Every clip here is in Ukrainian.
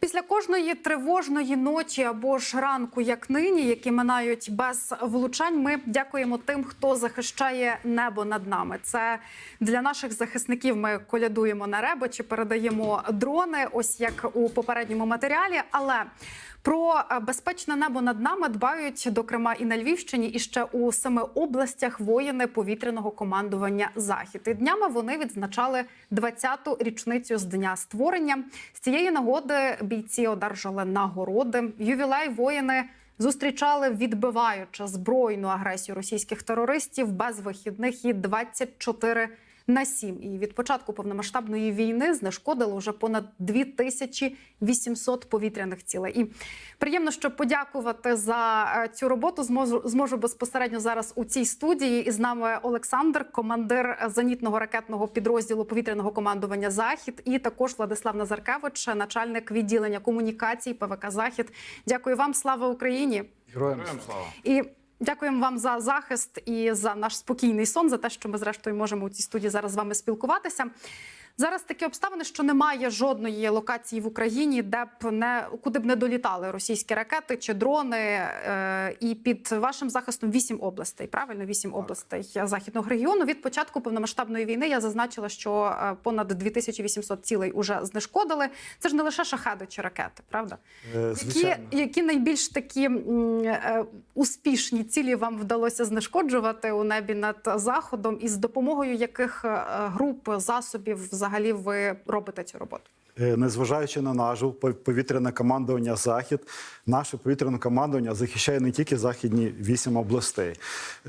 Після кожної тривожної ночі або ж ранку, як нині, які минають без влучань, ми дякуємо тим, хто захищає небо над нами. Це для наших захисників. Ми колядуємо на ребо чи передаємо дрони, ось як у попередньому матеріалі. Але про е, безпечне небо над нами дбають до Крима і на Львівщині, і ще у семи областях воїни повітряного командування Захід. І днями вони відзначали 20-ту річницю з дня створення. З цієї нагоди бійці одержали нагороди. Ювілей воїни зустрічали, відбиваючи збройну агресію російських терористів без вихідних і 24 на 7. І від початку повномасштабної війни знешкодили вже понад 2800 повітряних цілей. І приємно, що подякувати за е, цю роботу зможу, зможу безпосередньо зараз у цій студії. І з нами Олександр, командир зенітного ракетного підрозділу повітряного командування Захід, і також Владислав Назаркевич, начальник відділення комунікацій ПВК Захід. Дякую вам, слава Україні! Героям Героям слава. І дякуємо вам за захист і за наш спокійний сон, за те, що ми зрештою можемо у цій студії зараз з вами спілкуватися. Зараз такі обставини, що немає жодної локації в Україні, де б не куди б не долітали російські ракети чи дрони. Е, і під вашим захистом вісім областей. Правильно, вісім областей західного регіону. Від початку повномасштабної війни я зазначила, що е, понад 2800 цілей уже знешкодили. Це ж не лише шахеди чи ракети, правда? Е, Які, які найбільш такі успішні цілі вам вдалося знешкоджувати у небі над заходом, і з допомогою яких груп засобів взагалі ви робите цю роботу? Е, Незважаючи на пов- повітряне командування Захід, наше повітряне командування захищає не тільки західні вісім областей,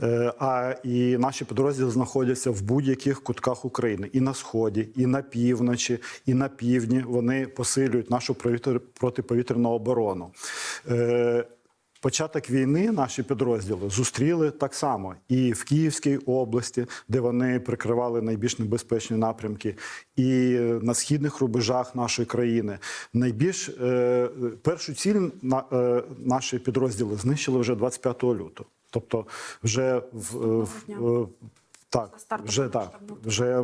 е, а і наші підрозділи знаходяться в будь-яких кутках України і на сході, і на півночі, і на півдні. Вони посилюють нашу протиповітряну оборону. Е, Початок війни наші підрозділи зустріли так само і в Київській області, де вони прикривали найбільш небезпечні напрямки, і на східних рубежах нашої країни. Найбільш е, першу ціль на е, наші підрозділи знищили вже 25 лютого. Тобто, вже в, в, в так, вже так, вже е,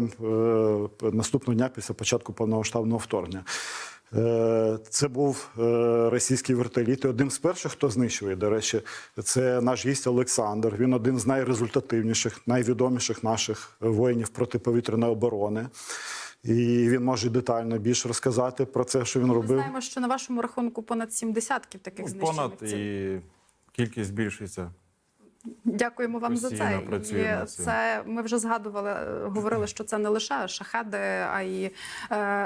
наступного дня після початку повномасштабного вторгнення. Е, Це був е, російський вертоліт. І одним з перших, хто знищує, до речі, це наш гість Олександр. Він один з найрезультативніших, найвідоміших наших воїнів протиповітряної оборони. І він може детально більше розказати про це, що він Ми робив. знаємо, що на вашому рахунку понад сім десятків таких знищених Понад і кількість збільшується. Дякуємо вам за це. працюємо І це ми вже згадували, говорили, що це не лише шахеди, а й е,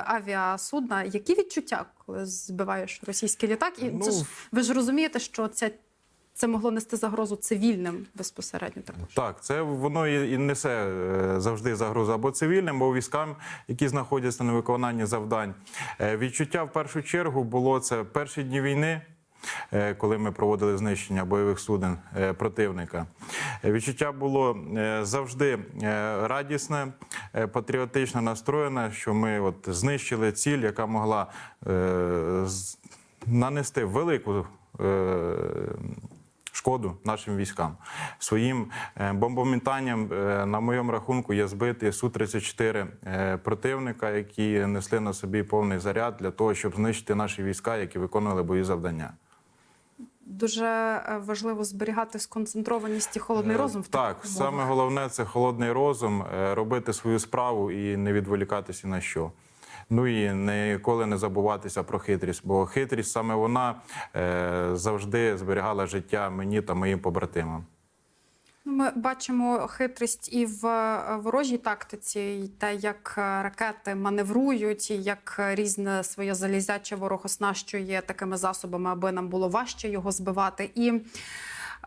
авіасудна. Які відчуття, коли збиваєш російський літак? І це ж Ну, ви ж розумієте, що це, це могло нести загрозу цивільним безпосередньо також. Так, це воно і і несе е, завжди загрозу або цивільним, або військам, які знаходяться на виконанні завдань. Е, Відчуття в першу чергу було це перші дні війни. Е, Коли ми проводили знищення бойових суден е, противника, Е, відчуття було завжди радісне, патріотично настроєне, що ми от знищили ціль, яка могла нанести велику шкоду нашим військам. Своїм бомбометанням е, на моєму рахунку є збиті Су-34 е, противника, які несли на собі повний заряд для того, щоб знищити наші війська, які виконували бої завдання. Дуже е, важливо зберігати сконцентрованість і холодний Е, розум в так, саме головне це холодний розум, е, робити свою справу і не відволікатися на що. Ну і ніколи не забуватися про хитрість, бо хитрість саме вона завжди зберігала життя мені та моїм побратимам. Ми бачимо хитрість і в е, ворожій тактиці, і те, як е, ракети маневрують, і як різне своє залізяче ворог оснащує такими засобами, аби нам було важче його збивати. І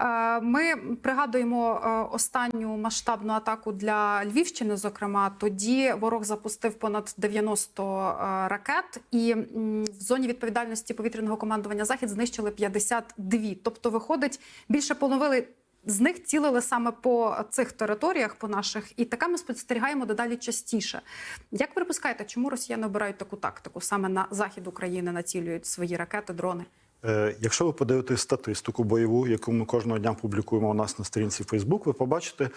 е, ми пригадуємо останню масштабну атаку для Львівщини. Зокрема, тоді ворог запустив понад 90 е, ракет, і в зоні відповідальності повітряного командування Захід знищили 52. Тобто, виходить, більше половили з них цілили саме по цих територіях, по наших, і таке ми спостерігаємо дедалі частіше. Як ви припускаєте, чому росіяни обирають таку тактику? Саме на захід України націлюють свої ракети, дрони? Е, Якщо ви подивитесь статистику бойову, яку ми кожного дня публікуємо у нас на сторінці Facebook, ви побачите,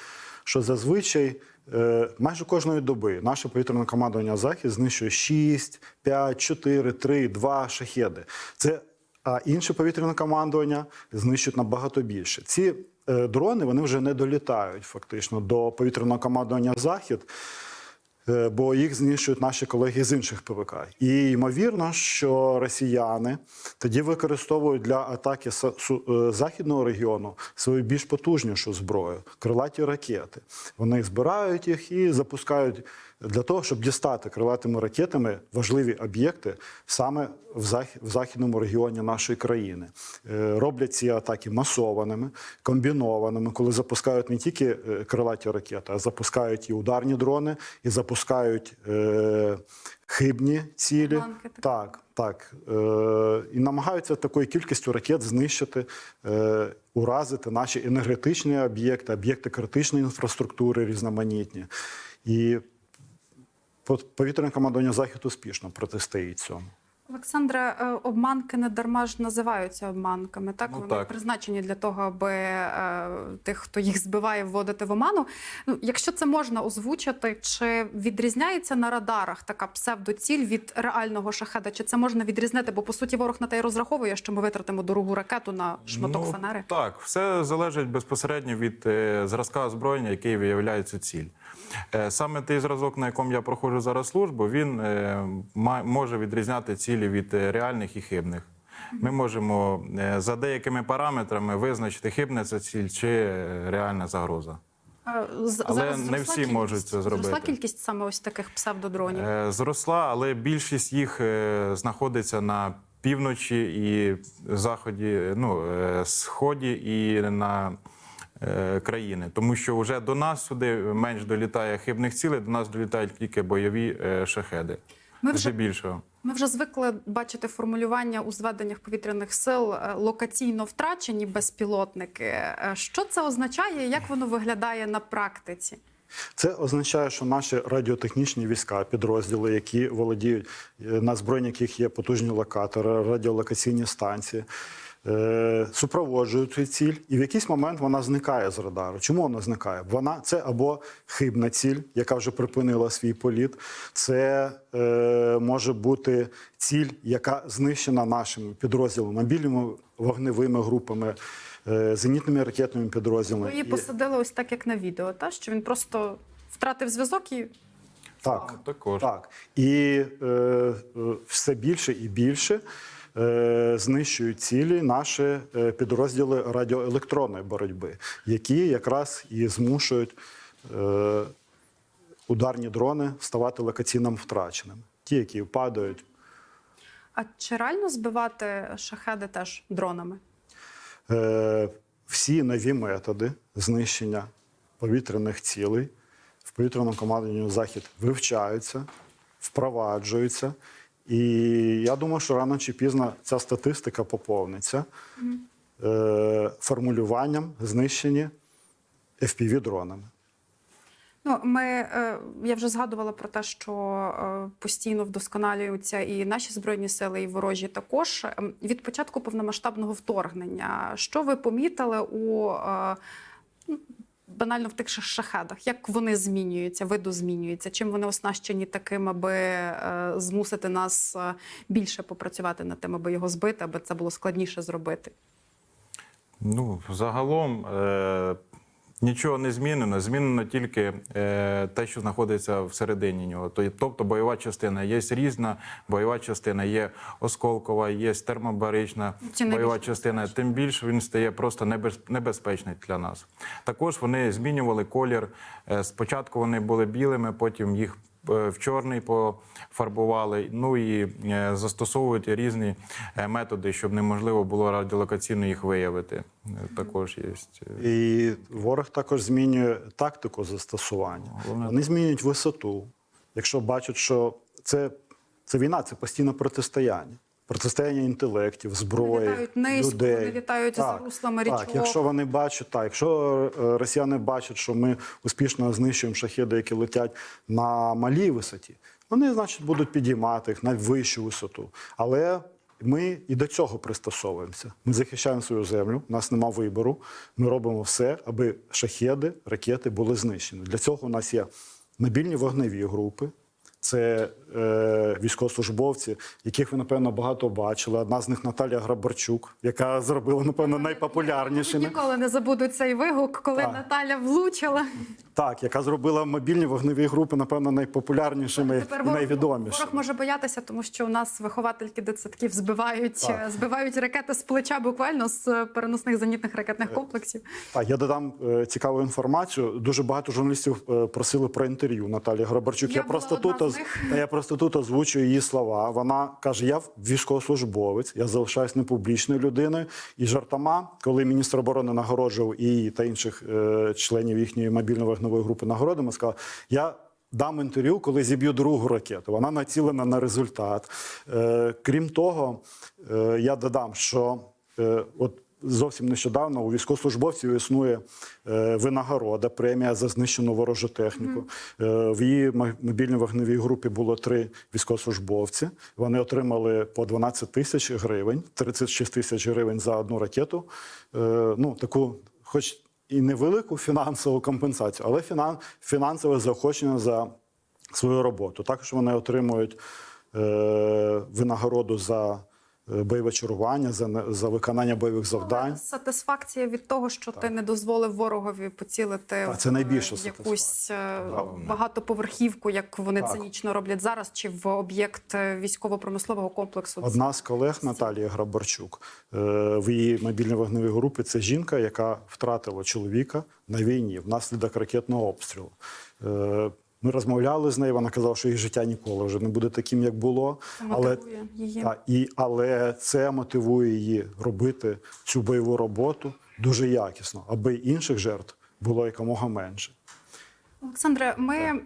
що зазвичай е, майже кожної доби наше повітряне командування Захід знищує 6, 5, 4, 3, 2 шахеди. Це а інше повітряне командування знищують набагато більше. Ці дрони вони вже не долітають фактично до повітряного командування Захід. Е, бо їх знищують наші колеги з інших ПВК. І ймовірно, що росіяни тоді використовують для атаки е, західного регіону свою більш потужнішу зброю крилаті ракети. Вони збирають їх і запускають для того, щоб дістати крилатими ракетами важливі об'єкти саме в, зах- в західному регіоні нашої країни. Е, Роблять ці атаки масованими, комбінованими, коли запускають не тільки крилаті ракети, а запускають і ударні дрони, і запускають е, хибні цілі. Обманки, так. Так, так. Е, і намагаються такою кількістю ракет знищити, е, уразити наші енергетичні об'єкти, об'єкти критичної інфраструктури різноманітні. І по- повітряне командування Захід успішно протистоїть цьому. Олександре, е, обманки не дарма ж називаються обманками. Так Ну, вони так. призначені для того, аби е, тих, хто їх збиває, вводити в оману. Ну, якщо це можна озвучити, чи відрізняється на радарах така псевдоціль від реального шахеда? Чи це можна відрізнити? Бо по суті ворог на те й розраховує, що ми витратимо дорогу ракету на шматок Ну, фанери. Так, все залежить безпосередньо від е, зразка озброєння, який виявляє цю ціль. Е, саме той зразок, на якому я проходжу зараз службу, він е, може відрізняти цілі від е, реальних і хибних. Ми можемо за деякими параметрами визначити, хибна це ціль чи реальна загроза. З- але зараз не всі кількість? можуть це зробити. Зросла кількість саме ось таких псевдодронів. Зросла, але більшість їх знаходиться на півночі і заході, ну, сході і на країни. Тому що вже до нас сюди менш долітає хибних цілей, до нас долітають тільки бойові е, шахеди. Ми Вже більшого. Ми вже звикли бачити формулювання у зведеннях повітряних сил е, локаційно втрачені безпілотники. Е, Що це означає? Як воно виглядає на практиці? Це означає, що наші радіотехнічні війська, підрозділи, які володіють, е, на збройні яких є потужні локатори, радіолокаційні станції, е, супроводжують цю ціль, і в якийсь момент вона зникає з радару. Чому вона зникає? Вона це або хибна ціль, яка вже припинила свій політ, це е, може бути ціль, яка знищена нашими підрозділами, мобільними вогневими групами. е, Зенітними ракетними підрозділами її посадили ось так, як на відео, та що він просто втратив зв'язок і так. Також. Так. І е, е, все більше і більше е, знищують цілі наші е, підрозділи радіоелектронної боротьби, які якраз і змушують е, ударні дрони ставати локаційно втраченими. Ті, які падають. а чи реально збивати шахеди теж дронами? Е, всі нові методи знищення повітряних цілей в повітряному командуванні Захід вивчаються, впроваджуються. І я думаю, що рано чи пізно ця статистика поповниться е, формулюванням знищені FPV-дронами. Ну, ми е, я вже згадувала про те, що е, постійно вдосконалюються і наші збройні сили, і ворожі також Ем, від початку повномасштабного вторгнення. Що ви помітили у е, банально в тих шахедах? Як вони змінюються, видозмінюються? Чим вони оснащені таким, аби е, змусити нас е, більше попрацювати над тим, аби його збити, аби це було складніше зробити? Ну, загалом е, нічого не змінено. Змінено тільки е, те, що знаходиться всередині нього. Тобто бойова частина є різна, бойова частина є осколкова, є термобарична бойова частина. Тим більше він стає просто небез- небезпечний для нас. Також вони змінювали колір. Е, Спочатку вони були білими, потім їх в чорний пофарбували. Ну і е, застосовують різні е, методи, щоб неможливо було радіолокаційно їх виявити. Е, Також є. е, І ворог також змінює тактику застосування. Головне- Вони змінюють висоту. Якщо бачать, що це, це війна, це постійне протистояння. Протистояння інтелектів, зброї, Вони низько, людей. вони літають за руслами Так, якщо вони бачать, так, якщо е, росіяни бачать, що ми успішно знищуємо шахеди, які летять на малій висоті, вони, значить, будуть підіймати їх на вищу висоту. Але Ми і до цього пристосовуємося. Ми захищаємо свою землю, у нас нема вибору. Ми робимо все, аби шахеди, ракети були знищені. Для цього у нас є мобільні вогневі групи. Це е, військовослужбовці, яких ви напевно багато бачили. Одна з них Наталія Грабарчук, яка зробила напевно найпопулярнішими. Ніколи не забуду цей вигук, коли Так. Наталя влучила. Так, яка зробила мобільні вогневі групи, напевно, найпопулярнішими і найвідомішими. ворог може боятися, тому що у нас виховательки дитсадків збивають, Так. е, збивають ракети з плеча буквально з е, переносних зенітних ракетних комплексів. Так, я додам е, цікаву інформацію. Дуже багато журналістів е, просили про інтерв'ю Наталії Грабарчук. Я Я, просто тут з оз- я просто тут озвучую її слова. Вона каже: я військовослужбовець, я залишаюсь непублічною людиною. І жартома, коли міністр оборони нагороджував і її та інших е, членів їхньої мобільно-вогневої групи нагородами, сказала, я. Дам інтерв'ю, коли зіб'ю другу ракету. Вона націлена на результат. Е, крім того, е, я додам, що е, от зовсім нещодавно у військовослужбовців існує е, винагорода, премія за знищену ворожу техніку. Е, в її мобільній вогневій групі було три військовослужбовці. Вони отримали по 12 тисяч гривень, 36 тисяч гривень за одну ракету. Е, ну, таку, хоч і невелику фінансову компенсацію, але фінан, фінансове заохочення за свою роботу. Також вони отримують винагороду за бойове чергування, за, не- за виконання бойових завдань. Сатисфакція від того, що ти не дозволив ворогові поцілити Так, це в, е, якусь е, багатоповерхівку, як вони Так. цинічно роблять зараз, чи в об'єкт е, військово-промислового комплексу. Одна з колег Наталії Грабарчук е, в її мобільній вогневій групі це жінка, яка втратила чоловіка на війні внаслідок ракетного обстрілу. Ми розмовляли з нею. Вона казала, що її життя ніколи вже не буде таким, як було. Це Але, її. та, і, але це мотивує її робити цю бойову роботу дуже якісно, аби інших жертв було якомога менше. Олександре, ми так.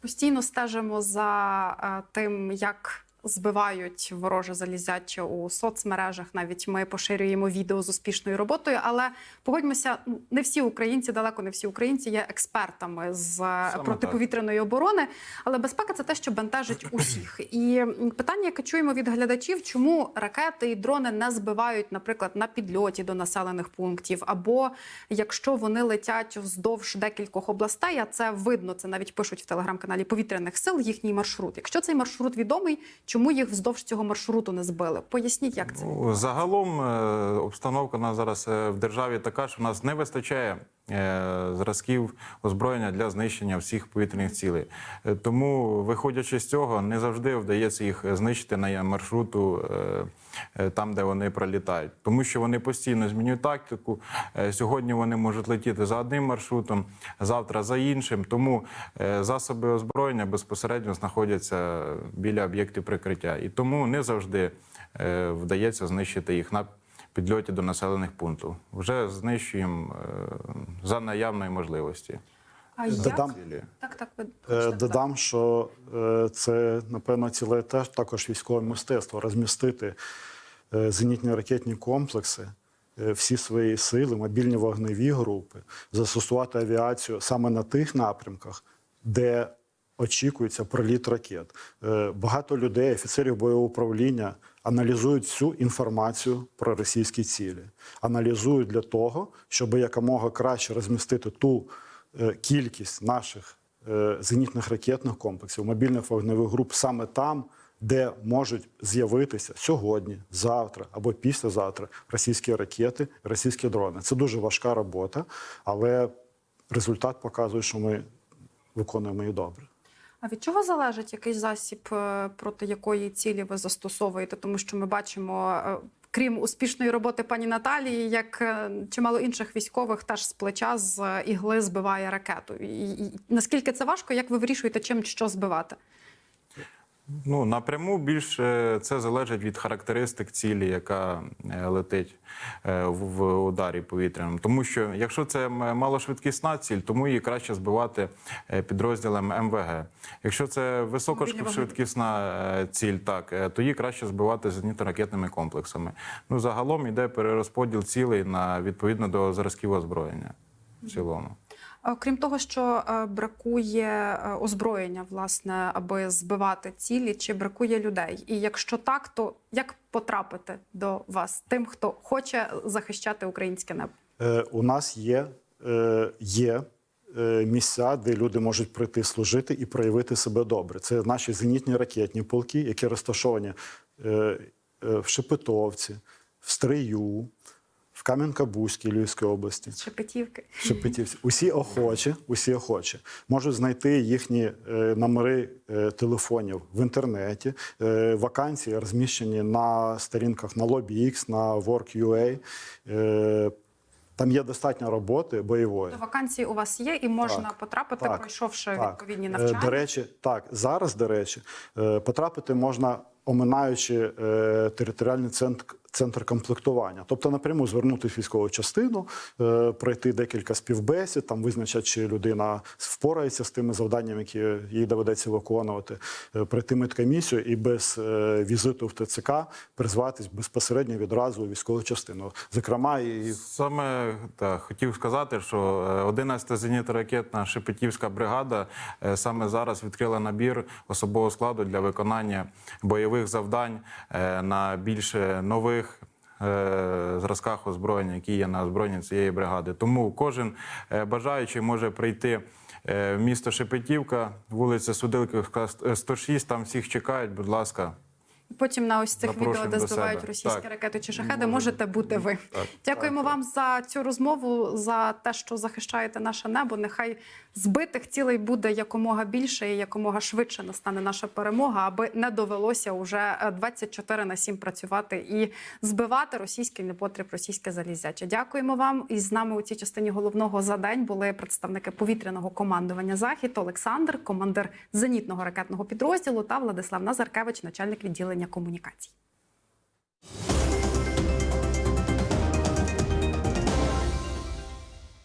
постійно стежимо за е, тим, як збивають вороже залізяче у соцмережах. Навіть ми поширюємо відео з успішною роботою. Але погодьмося, ну, не всі українці, далеко не всі українці є експертами з е, протиповітряної оборони. Але безпека це те, що бентежить усіх. І питання, яке чуємо від глядачів, чому ракети і дрони не збивають, наприклад, на підльоті до населених пунктів, або якщо вони летять вздовж декількох областей, а це видно, це навіть пишуть в телеграм-каналі повітряних сил їхній маршрут. Якщо цей маршрут відомий, чому їх вздовж цього маршруту не збили? Поясніть, як це Ну, Загалом е, обстановка у нас зараз е, в державі така, що в нас не вистачає зразків озброєння для знищення всіх повітряних цілей. Е, Тому, виходячи з цього, не завжди вдається їх знищити на маршруту е, е, там, де вони пролітають. Тому що вони постійно змінюють тактику. Е, Сьогодні вони можуть летіти за одним маршрутом, завтра за іншим. Тому е, засоби озброєння безпосередньо знаходяться біля об'єктів прикриття. І тому не завжди е, вдається знищити їх на підльоті до населених пунктів. Вже знищуємо е, за наявної можливості. а як? Додам. Цілі. Так, так, ви Е, Додам, що е, це, напевно, ціле теж також військове мистецтво розмістити е, зенітні ракетні комплекси, е, всі свої сили, мобільні вогневі групи, застосувати авіацію саме на тих напрямках, де очікується проліт ракет. Е, Багато людей, офіцерів бойового управління, аналізують всю інформацію про російські цілі, аналізують для того, щоб якомога краще розмістити ту е, кількість наших е, зенітних ракетних комплексів, мобільних вогневих груп саме там, де можуть з'явитися сьогодні, завтра або післязавтра російські ракети, російські дрони. Це дуже важка робота, але результат показує, що ми виконуємо її добре. А від чого залежить який засіб, е, проти якої цілі ви застосовуєте? Тому що ми бачимо, е, крім успішної роботи пані Наталії, як е, чимало інших військових теж з плеча з ігли збиває ракету. І, і наскільки це важко, як ви вирішуєте, чим що збивати? Ну, напряму більше це залежить від характеристик цілі, яка е, летить е, в, ударі повітряному. Тому що якщо це малошвидкісна ціль, тому її краще збивати е, підрозділом МВГ. Якщо це високошвидкісна ціль, так, то її краще збивати зенітно-ракетними комплексами. Ну, загалом йде перерозподіл цілей на відповідно до зразків озброєння в цілому. Е, Крім того, що е, бракує е, озброєння, власне, аби збивати цілі, чи бракує людей? І якщо так, то як потрапити до вас тим, хто хоче захищати українське небо? Е, У нас є, е, є е, місця, де люди можуть прийти служити і проявити себе добре. Це наші зенітні ракетні полки, які розташовані в Шепетовці, в Стрию, в Кам'янка-Бузькій Львівської області. Шепетівки. Шепетівці. Усі охочі, усі охочі можуть знайти їхні е, номери е, телефонів в інтернеті. Е, вакансії розміщені на сторінках на LobbyX, на Work.ua. Там є достатньо роботи бойової. То вакансії у вас є, і можна Так, потрапити, так, пройшовши Так. відповідні навчання. До речі, так зараз, до речі, потрапити можна, оминаючи територіальний центр. Центр комплектування, тобто напряму звернутися в військову частину, е, пройти декілька співбесід, там визначать, чи людина впорається з тими завданнями, які їй доведеться виконувати, е, пройти медкомісію і без е, візиту в ТЦК призватись безпосередньо відразу у військову частину. Зокрема, і Саме так, хотів сказати, що е, 11-та зенітно-ракетна Шепетівська бригада саме зараз відкрила набір особового складу для виконання бойових завдань на більш нових. Е, Зразках озброєння, які є на озброєнні цієї бригади. Тому кожен е, бажаючий може прийти е, в місто Шепетівка, вулиця Судилківська, 106, там всіх чекають, будь ласка. Потім на ось цих відео, де збивають російські Так. ракети чи шахеди, Може можете бути ви. Так, Дякуємо так. вам за цю розмову, за те, що захищаєте наше небо. Нехай збитих цілей буде якомога більше і якомога швидше настане наша перемога, аби не довелося уже е, 24 на 7 працювати і збивати російський непотріб, російське залізяче. Дякуємо вам. І з нами у цій частині головного за день були представники повітряного командування Захід Олександр, командир зенітного ракетного підрозділу та Владислав Назаркевич, начальник відділення комунікацій.